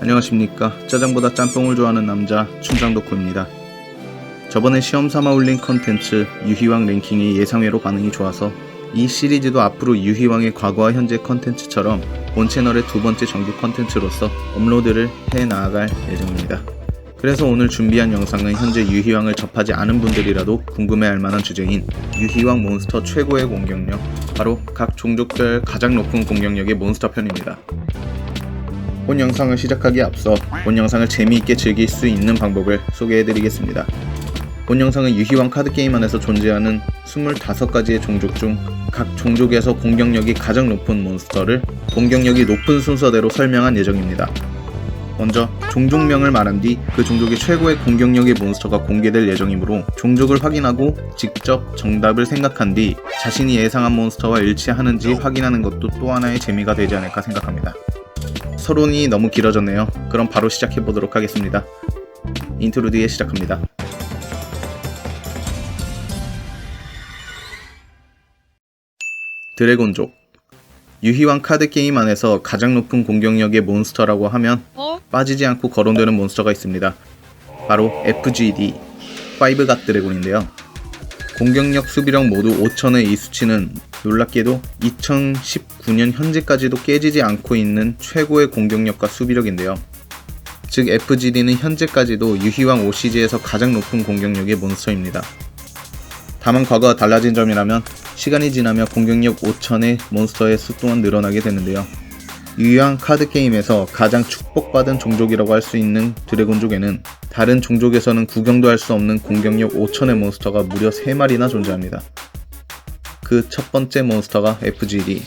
안녕하십니까. 짜장보다 짬뽕을 좋아하는 남자 춘장덕후입니다. 저번에 시험 삼아 올린 컨텐츠 유희왕 랭킹이 예상외로 반응이 좋아서 이 시리즈도 앞으로 유희왕의 과거와 현재 컨텐츠처럼 본 채널의 두 번째 정규 컨텐츠로서 업로드를 해 나아갈 예정입니다. 그래서 오늘 준비한 영상은 현재 유희왕을 접하지 않은 분들이라도 궁금해할 만한 주제인 유희왕 몬스터 최고의 공격력 바로 각 종족별 가장 높은 공격력의 몬스터 편입니다 본 영상을 시작하기에 앞서 본 영상을 재미있게 즐길 수 있는 방법을 소개해드리겠습니다. 본 영상은 유희왕 카드게임 안에서 존재하는 25가지의 종족 중 각 종족에서 공격력이 가장 높은 몬스터를 공격력이 높은 순서대로 설명한 예정입니다. 먼저 종족명을 말한 뒤 그 종족의 최고의 공격력의 몬스터가 공개될 예정이므로 종족을 확인하고 직접 정답을 생각한 뒤 자신이 예상한 몬스터와 일치하는지 확인하는 것도 또 하나의 재미가 되지 않을까 생각합니다. 서론이 너무 길어졌네요. 그럼 바로 시작해 보도록 하겠습니다. 인트로 뒤에 시작합니다. 드래곤족 유희왕 카드 게임 안에서 가장 높은 공격력의 몬스터라고 하면 어? 빠지지 않고 거론되는 몬스터가 있습니다. 바로 FGD 5갓 드래곤인데요. 공격력, 수비력 모두 5천의 이 수치는 놀랍게도 2019년 현재까지도 깨지지 않고 있는 최고의 공격력과 수비력인데요. 즉 FGD는 현재까지도 유희왕 OCG에서 가장 높은 공격력의 몬스터입니다. 다만 과거와 달라진 점이라면 시간이 지나며 공격력 5천의 몬스터의 수 또한 늘어나게 되는데요. 유희왕 카드 게임에서 가장 축복받은 종족이라고 할 수 있는 드래곤족에는 다른 종족에서는 구경도 할 수 없는 공격력 5천의 몬스터가 무려 3마리나 존재합니다. 그 첫 번째 몬스터가 FGD.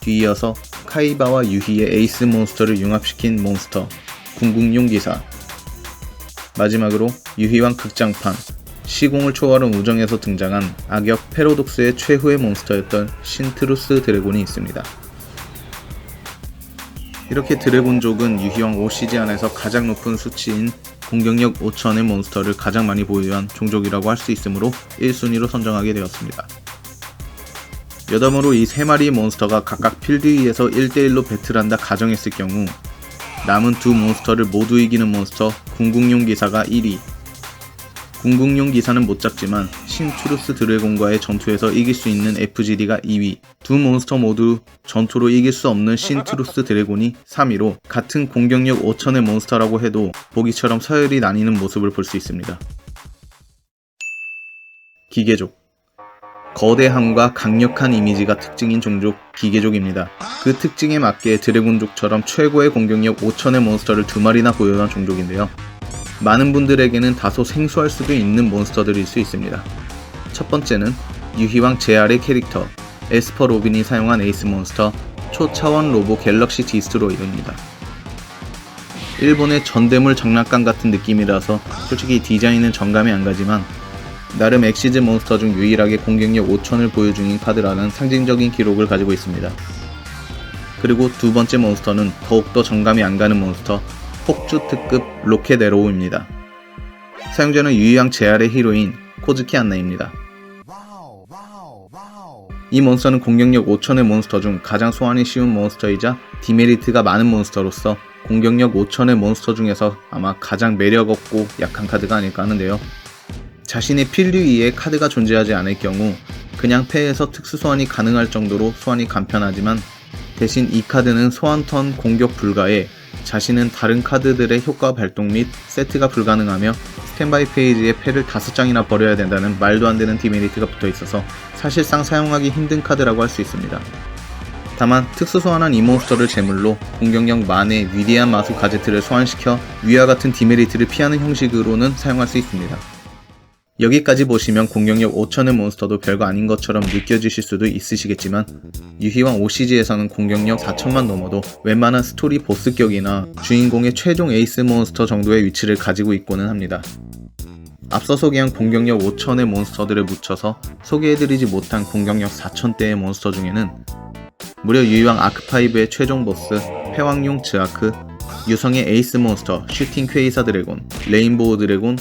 뒤이어서 카이바와 유희의 에이스 몬스터를 융합시킨 몬스터, 궁극용 기사. 마지막으로 유희왕 극장판, 시공을 초월한 우정에서 등장한 악역 페로독스의 최후의 몬스터였던 신트루스 드래곤이 있습니다. 이렇게 드래곤족은 유희왕 OCG 안에서 가장 높은 수치인 공격력 5천의 몬스터를 가장 많이 보유한 종족이라고 할 수 있으므로 1순위로 선정하게 되었습니다. 여담으로 이 세 마리의 몬스터가 각각 필드 위에서 1대1로 배틀한다 가정했을 경우 남은 두 몬스터를 모두 이기는 몬스터 궁극용 기사가 1위 궁극용 기사는 못 잡지만 신투루스 드래곤과의 전투에서 이길 수 있는 FGD가 2위 두 몬스터 모두 전투로 이길 수 없는 신투루스 드래곤이 3위로 같은 공격력 5천의 몬스터라고 해도 보기처럼 서열이 나뉘는 모습을 볼 수 있습니다. 기계족 거대함과 강력한 이미지가 특징인 종족 기계족입니다. 그 특징에 맞게 드래곤족처럼 최고의 공격력 5천의 몬스터를 두 마리나 보유한 종족인데요. 많은 분들에게는 다소 생소할 수도 있는 몬스터들일 수 있습니다. 첫 번째는 유희왕 JR의 캐릭터 에스퍼 로빈이 사용한 에이스 몬스터 초차원 로보 갤럭시 디스트로이드입니다. 일본의 전대물 장난감 같은 느낌이라서 솔직히 디자인은 정감이 안 가지만 나름 엑시즈 몬스터 중 유일하게 공격력 5천을 보유 중인 카드라는 상징적인 기록을 가지고 있습니다. 그리고 두 번째 몬스터는 더욱더 정감이 안 가는 몬스터 폭주 특급 로켓 에로우입니다. 사용자는 유희왕 JR의 히로인 코즈키 안나입니다. 이 몬스터는 공격력 5천의 몬스터 중 가장 소환이 쉬운 몬스터이자 디메리트가 많은 몬스터로서 공격력 5천의 몬스터 중에서 아마 가장 매력 없고 약한 카드가 아닐까 하는데요. 자신의 필드 위에 카드가 존재하지 않을 경우 그냥 패에서 특수 소환이 가능할 정도로 소환이 간편하지만 대신 이 카드는 소환 턴 공격 불가에 자신은 다른 카드들의 효과 발동 및 세트가 불가능하며 스탠바이 페이지에 패를 5장이나 버려야 된다는 말도 안 되는 디메리트가 붙어 있어서 사실상 사용하기 힘든 카드라고 할 수 있습니다. 다만 특수 소환한 이 몬스터를 제물로 공격력 만의 위대한 마수 가제트를 소환시켜 위와 같은 디메리트를 피하는 형식으로는 사용할 수 있습니다. 여기까지 보시면 공격력 5천의 몬스터도 별거 아닌 것처럼 느껴지실 수도 있으시겠지만 유희왕 OCG에서는 공격력 4천만 넘어도 웬만한 스토리 보스격이나 주인공의 최종 에이스 몬스터 정도의 위치를 가지고 있고는 합니다. 앞서 소개한 공격력 5천의 몬스터들을 묻혀서 소개해드리지 못한 공격력 4천대의 몬스터 중에는 무려 유희왕 아크5의 최종 보스 패왕용 즈아크, 유성의 에이스 몬스터 슈팅 퀘이사 드래곤, 레인보우 드래곤,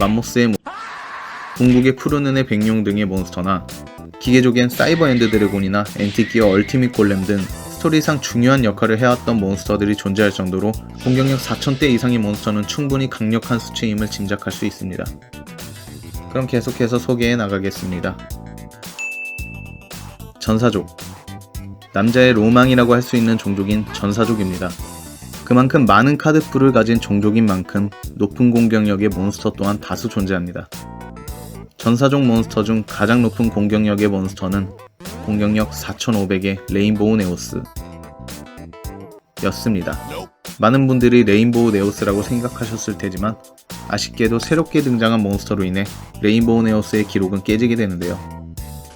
맘모스의 궁극의 푸르는의 백룡 등의 몬스터나 기계족엔 사이버 엔드 드래곤이나 엔티기어 얼티밋 골렘 등 스토리상 중요한 역할을 해왔던 몬스터들이 존재할 정도로 공격력 4000대 이상의 몬스터는 충분히 강력한 수치임을 짐작할 수 있습니다. 그럼 계속해서 소개해 나가겠습니다. 전사족 남자의 로망이라고 할 수 있는 종족인 전사족입니다. 그만큼 많은 카드풀을 가진 종족인 만큼 높은 공격력의 몬스터 또한 다수 존재합니다. 전사족 몬스터 중 가장 높은 공격력의 몬스터는 공격력 4500의 레인보우 네오스 였습니다. 많은 분들이 레인보우 네오스라고 생각하셨을 테지만 아쉽게도 새롭게 등장한 몬스터로 인해 레인보우 네오스의 기록은 깨지게 되는데요.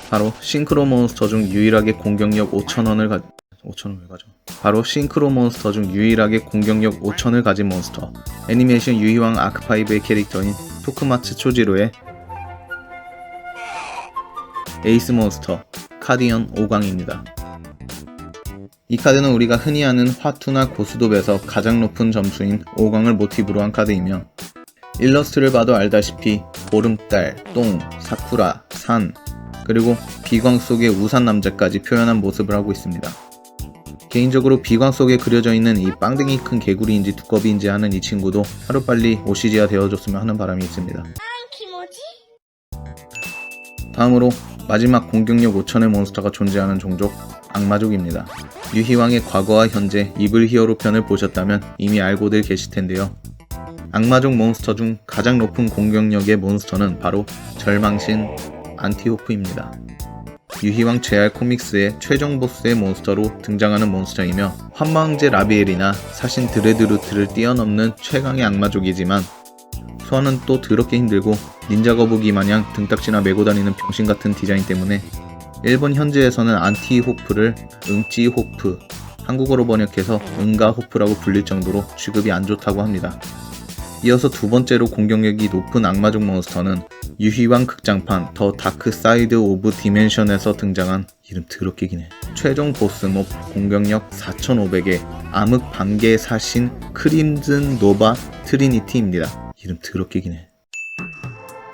바로 싱크로 몬스터 중 유일하게 공격력 5000원을 가 5천원을 가져. 바로 싱크로 몬스터 중 유일하게 공격력 5000을 가진 몬스터. 애니메이션 유희왕 아크5의 캐릭터인 토크마츠 초지로의 에이스 몬스터 카디언 5강입니다. 이 카드는 우리가 흔히 아는 화투나 고수돕에서 가장 높은 점수인 5강을 모티브로 한 카드이며 일러스트를 봐도 알다시피 보름달, 똥, 사쿠라, 산, 그리고 비광 속의 우산 남자까지 표현한 모습을 하고 있습니다. 개인적으로 비광 속에 그려져 있는 이 빵댕이 큰 개구리인지 두꺼비인지 하는 이 친구도 하루빨리 오시지가 되어줬으면 하는 바람이 있습니다. 다음으로 마지막 공격력 5천의 몬스터가 존재하는 종족 악마족입니다. 유희왕의 과거와 현재 이블 히어로 편을 보셨다면 이미 알고들 계실 텐데요. 악마족 몬스터 중 가장 높은 공격력의 몬스터는 바로 절망신 안티호프입니다. 유희왕 JR 코믹스의 최종 보스의 몬스터로 등장하는 몬스터이며 환마왕제 라비엘이나 사신 드레드루트를 뛰어넘는 최강의 악마족이지만 소환은 또 더럽게 힘들고 닌자 거북이 마냥 등딱지나 메고 다니는 병신 같은 디자인 때문에 일본 현지에서는 안티 호프를 응찌 호프, 한국어로 번역해서 응가 호프라고 불릴 정도로 취급이 안 좋다고 합니다. 이어서 두 번째로 공격력이 높은 악마족 몬스터는 유희왕 극장판 더 다크 사이드 오브 디멘션에서 등장한 이름 더럽게 기네. 최종 보스몹 공격력 4500의 암흑 반개 사신 크림즌 노바 트리니티입니다. 이름 더럽게 기네.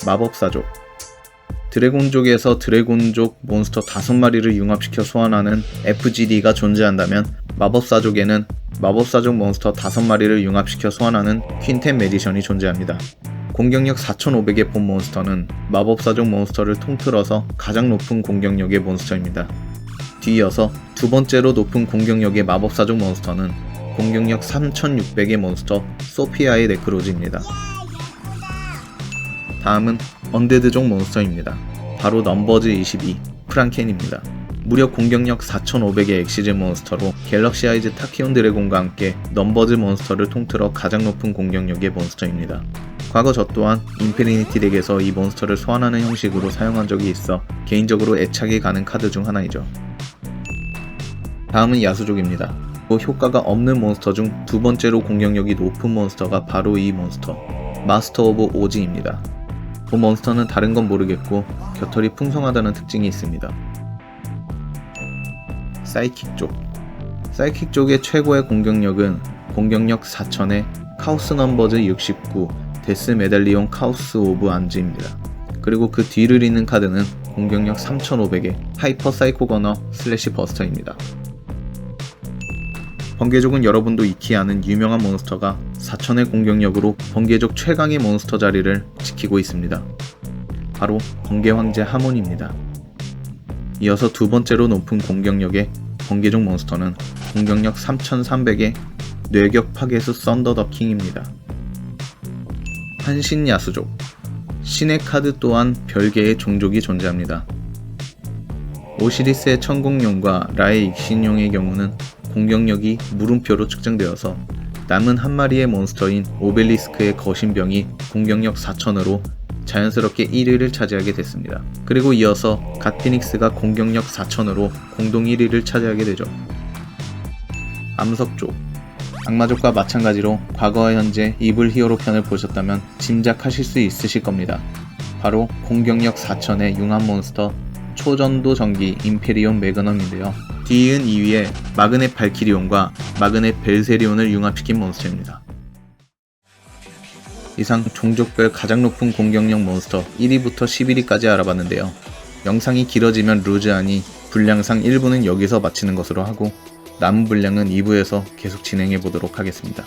마법사족 드래곤족에서 드래곤족 몬스터 5마리를 융합시켜 소환하는 FGD가 존재한다면 마법사족에는 마법사족 몬스터 5마리를 융합시켜 소환하는 퀸텐 메디션이 존재합니다. 공격력 4500의 본 몬스터는 마법사족 몬스터를 통틀어서 가장 높은 공격력의 몬스터입니다. 뒤이어서 두 번째로 높은 공격력의 마법사족 몬스터는 공격력 3600의 몬스터 소피아의 네크로즈입니다. 다음은 언데드족 몬스터입니다. 바로 넘버즈 22 프랑켄입니다. 무려 공격력 4500의 엑시즈 몬스터로 갤럭시 아이즈 타키온 드래곤과 함께 넘버즈 몬스터를 통틀어 가장 높은 공격력의 몬스터입니다. 과거 저 또한 인피니티 덱에서 이 몬스터를 소환하는 형식으로 사용한 적이 있어 개인적으로 애착이 가는 카드 중 하나이죠. 다음은 야수족입니다. 또 효과가 없는 몬스터 중 두 번째로 공격력이 높은 몬스터가 바로 이 몬스터 마스터 오브 오지입니다. 본 몬스터는 다른 건 모르겠고 곁털이 풍성하다는 특징이 있습니다. 사이킥 쪽 사이킥 쪽의 최고의 공격력은 공격력 4000의 카우스 넘버즈 69 데스 메달리온 카우스 오브 안즈입니다. 그리고 그 뒤를 잇는 카드는 공격력 3500의 하이퍼 사이코 거너 슬래시 버스터입니다. 번개족은 여러분도 익히 아는 유명한 몬스터가 4000의 공격력으로 번개족 최강의 몬스터 자리를 지키고 있습니다. 바로 번개 황제 하몬입니다. 이어서 두 번째로 높은 공격력의 번개족 몬스터는 공격력 3300의 뇌격 파괴수 썬더 더 킹입니다. 한신 야수족 신의 카드 또한 별개의 종족이 존재합니다. 오시리스의 천공룡과 라의 익신용의 경우는 공격력이 물음표로 측정되어서 남은 한 마리의 몬스터인 오벨리스크의 거신병이 공격력 4000으로 자연스럽게 1위를 차지하게 됐습니다. 그리고 이어서 갓피닉스가 공격력 4000으로 공동 1위를 차지하게 되죠. 암석족 악마족과 마찬가지로 과거와 현재 이블 히어로 편을 보셨다면 짐작하실 수 있으실 겁니다. 바로 공격력 4000의 융합 몬스터 초전도 전기 임페리온 매그넘인데요. 뒤이은 2위에 마그넷 발키리온과 마그넷 벨세리온을 융합시킨 몬스터입니다. 이상 종족별 가장 높은 공격력 몬스터 1위부터 11위까지 알아봤는데요. 영상이 길어지면 루즈하니 분량상 1부는 여기서 마치는 것으로 하고 남은 분량은 2부에서 계속 진행해 보도록 하겠습니다.